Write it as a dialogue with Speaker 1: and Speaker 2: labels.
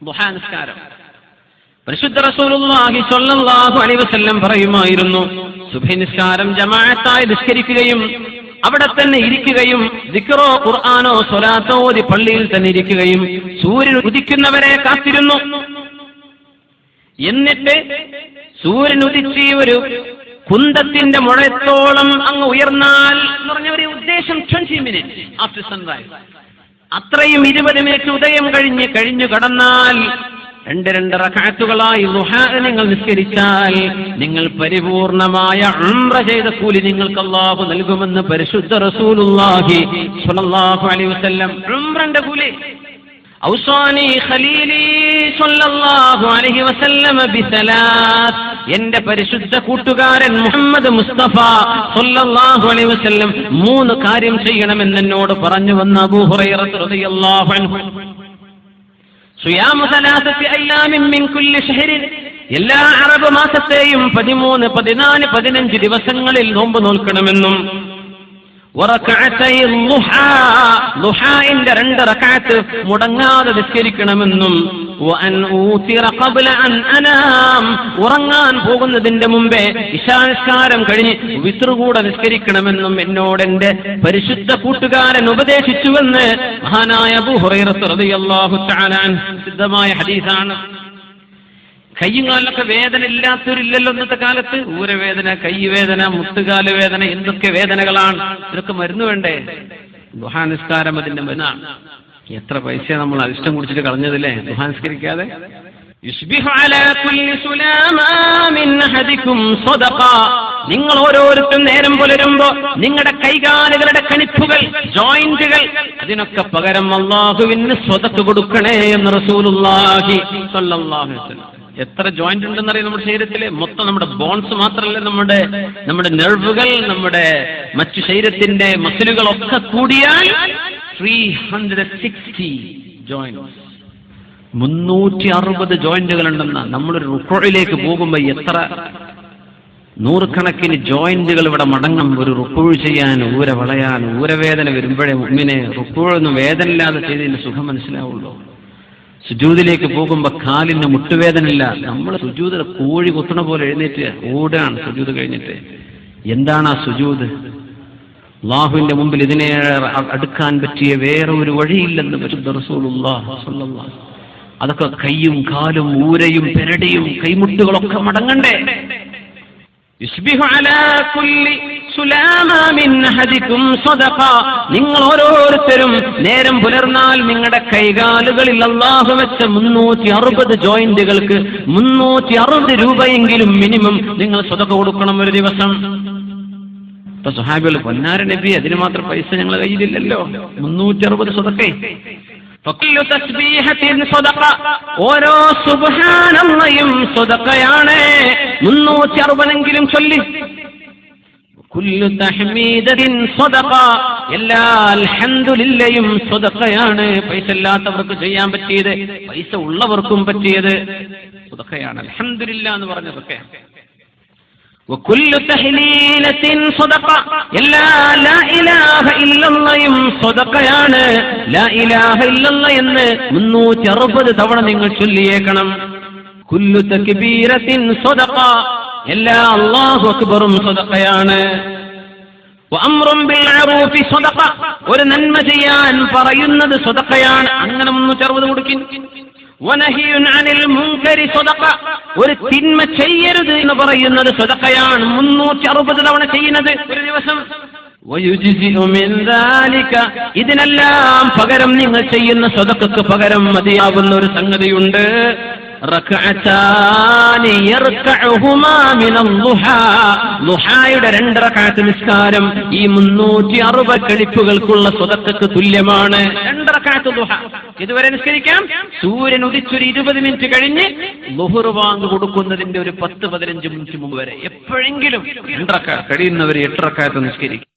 Speaker 1: ദുഹാ നിസ്കാരം പരിശുദ്ധ റസൂലുള്ളാഹി സ്വല്ലല്ലാഹു അലൈഹി വസല്ലം പറയുമായിരുന്നു സുബ്ഹി നിസ്കാരം ജമാഅത്തായി നിസ്കരിക്കുകയും അവിടെ തന്നെ ഇരിക്കുകയും ദിക്റോ ഖുർആനോ സ്വലാത്തോ ഓതി പള്ളിയിൽ തന്നെ ഇരിക്കുകയും സൂര്യൻ ഉദിക്കുന്നവരെ കാത്തിരുന്നു. എന്നിട്ട് സൂര്യൻ ഉദിച്ച് ഒരു കുന്തത്തിന്റെ മുഴത്തോളം അങ്ങ് ഉയർന്നാൽ എന്ന് പറഞ്ഞ ഒരു ഉദ്ദേശം ട്വന്റി മിനിറ്റ് ആഫ്റ്റർ സൺറൈസ് അത്രയും ഇരുപത് മിനിറ്റ് ഉദയം കഴിഞ്ഞ് കഴിഞ്ഞു കടന്നാൽ രണ്ട് രണ്ട് കാറ്റുകളായി നിങ്ങൾ നിസ്കരിച്ചാൽ നിങ്ങൾ പരിപൂർണമായ അമ്ര ചെയ്ത കൂലി നിങ്ങൾക്ക് അള്ളാഹു നൽകുമെന്ന് പരിശുദ്ധ റസൂലുള്ളാഹി സ്വല്ലല്ലാഹു അലൈഹി വസ്ല്ലം ഉംറന്റെ കൂലി. ഔസാനി ഖലീലി സ്വല്ലല്ലാഹു അലൈഹി വസല്ലമ ബിസലാസ് എന്റെ പരിശുദ്ധ കൂട്ടുകാരൻ മുഹമ്മദ് മുസ്തഫ സ്വല്ലല്ലാഹു അലൈഹി വസല്ലം മൂന്ന് കാര്യം ചെയ്യണമെന്ന് എന്നോട് പറഞ്ഞു വന്ന എല്ലാ അറബ് മാസത്തെയും പതിമൂന്ന് പതിനാല് പതിനഞ്ച് ദിവസങ്ങളിൽ നോമ്പ് നോൽക്കണമെന്നും. രണ്ട് റക്കാത്ത് മുടങ്ങാതെ നിസ്കരിക്കണമെന്നും. ഉറങ്ങാൻ പോകുന്നതിന്റെ മുമ്പേ ഇശാനിസ്കാരം കഴിഞ്ഞ് വിത്രുകൂടെ നിസ്കരിക്കണമെന്നും എന്നോട് എന്റെ പരിശുദ്ധ കൂട്ടുകാരൻ ഉപദേശിച്ചുവെന്ന് മഹാനായ അബൂ ഹുറൈറത്ത് റളിയല്ലാഹു തആല സിദ്ധമായ ഹദീസാണ്. കയ്യും കാലൊക്കെ വേദന ഇല്ലാത്തവരില്ലല്ലോ ഇന്നത്തെ കാലത്ത്? ഊരവേദന കൈവേദന മുട്ടുകാൽ വേദന എന്തൊക്കെ വേദനകളാണ്? ഇതൊക്കെ മരുന്ന് വേണ്ടേ? ദുഹാനിസ്കാരം അതിന്റെ മരുന്നാണ്. എത്ര പൈസ നമ്മൾ അരിഷ്ടം കുടിച്ചിട്ട് കളഞ്ഞതല്ലേ? സുഹാൻസ്കരിക്കാതെ നിങ്ങൾ ഓരോരുത്തരും നേരം പുലരുമ്പോ നിങ്ങളുടെ കൈകാലുകളുടെ കണിപ്പുകൾ ജോയിന്റുകൾ അതിനൊക്കെ പകരം അള്ളാഹുവിന് സ്വതക്ക് കൊടുക്കണേ എന്ന് റസൂലുല്ലാഹി എത്ര ജോയിന്റ് ഉണ്ടെന്നറിയാം നമ്മുടെ ശരീരത്തിൽ മൊത്തം നമ്മുടെ ബോൺസ് മാത്രമല്ല നമ്മുടെ നമ്മുടെ നെർവുകൾ നമ്മുടെ മറ്റു ശരീരത്തിന്റെ മസിലുകളൊക്കെ കൂടിയാൽ ത്രീ ഹൺഡ്രഡ് സിക്സ്റ്റി ജോയിന്റ് മുന്നൂറ്റി അറുപത് ജോയിന്റുകൾ ഉണ്ടെന്ന നമ്മളൊരു റുക്കോയിലേക്ക് പോകുമ്പോൾ എത്ര? നൂറുകണക്കിന് ജോയിന്റുകൾ ഇവിടെ മടങ്ങും. ഒരു റുക്കോഴ് ചെയ്യാൻ ഊര വളയാൻ ഊരവേദന വരുമ്പോഴേ മുമ്മിനെ റുക്കോഴൊന്നും വേദന ഇല്ലാതെ ചെയ്തതിന്റെ സുഖം മനസ്സിലാവുള്ളൂ. സുജൂതിലേക്ക് പോകുമ്പോ കാലിന് മുട്ടുവേദനയില്ല. നമ്മൾ സുജൂത കോഴി കുത്തണ പോലെ എഴുന്നേറ്റ് ഓടാണ് സുജൂത് കഴിഞ്ഞിട്ട്. എന്താണ് ആ സുജൂത്? അള്ളാഹുവിന്റെ മുമ്പിൽ ഇതിനെ അടുക്കാൻ പറ്റിയ വേറെ ഒരു വഴിയില്ലെന്ന് പരിശുദ്ധ. അതൊക്കെ കൈയും കാലും ഊരയും പെരടിയും കൈമുട്ടുകളൊക്കെ മടങ്ങണ്ടേ. നിങ്ങൾ ഓരോരുത്തരും നേരം പുലർന്നാൽ നിങ്ങളുടെ കൈകാലുകളിൽ അള്ളാഹു വെച്ച മുന്നൂറ്റി അറുപത് ജോയിന്റുകൾക്ക് മുന്നൂറ്റി അറുപത് രൂപയെങ്കിലും മിനിമം നിങ്ങൾ സ്വതക്ക കൊടുക്കണം ഒരു ദിവസം. അപ്പൊ സുഹാബികൾ പൊന്നാര നബി അതിന് മാത്രം പൈസ ഞങ്ങൾ കയ്യിലില്ലല്ലോ. മുന്നൂറ്റി അറുപത് സ്വതക്കേ. ഓരോ സുബാനയും സ്വതക്കയാണ്. മുന്നൂറ്റി അറുപതെങ്കിലും ചൊല്ലി എല്ലാ അൽഹന്ദുലില്ലയും സ്വതക്കയാണ്. പൈസ ഇല്ലാത്തവർക്ക് ചെയ്യാൻ പറ്റിയത്. പൈസ ഉള്ളവർക്കും പറ്റിയത്. സ്വതക്കയാണ്. അൽഹന്ദുലില്ല എന്ന് പറഞ്ഞതൊക്കെയാണ് എല്ലാ ലാ ഇലാഹ ഇല്ലല്ലയും സ്വതക്കയാണ് ലാ ഇലാഹ ഇല്ലല്ല എന്ന് മുന്നൂറ്റി അറുപത് തവണ നിങ്ങൾ ചൊല്ലിയേക്കണം. കുല്ലു തക്ബീരത്തിൻ സ്വതക്ക എല്ലാ അല്ലാഹു അക്ബറും സ്വതക്കയാണ് ഒരു നന്മ ചെയ്യാൻ പറയുന്നത് സ്വതക്കയാണ് അങ്ങനെ മുന്നൂറ്റി അറുപത് കൊടുക്കിൻ. ഒരു തിന്മ ചെയ്യരുത് എന്ന് പറയുന്നത് സ്വതക്കയാണ് മുന്നൂറ്റി അറുപത് തവണ ചെയ്യുന്നത്. ഒരു ദിവസം. ഇതിനെല്ലാം പകരം നിങ്ങൾ ചെയ്യുന്ന സ്വതക്കു പകരം മതിയാവുന്ന ഒരു സംഗതിയുണ്ട്. ലുഹായുടെ കാറ്റ് രണ്ട് റക്അത്ത് നിസ്കാരം ഈ മുന്നൂറ്റി അറുപത് കഴിപ്പുകൾക്കുള്ള സ്വതക്കു തുല്യമാണ്. രണ്ട് റക്അത്ത് ളുഹ ഇതുവരെ നിസ്കരിക്കാം. സൂര്യൻ ഉദിച്ചൊരു ഇരുപത് മിനിറ്റ് കഴിഞ്ഞ് ലുഹുർ വാങ്ക് കൊടുക്കുന്നതിന്റെ ഒരു പത്ത് പതിനഞ്ച് മിനിറ്റ് മുമ്പ് വരെ എപ്പോഴെങ്കിലും രണ്ടറക്ക കഴിയുന്നവർ എട്ടറക്കാലത്ത് നിസ്കരിക്കും.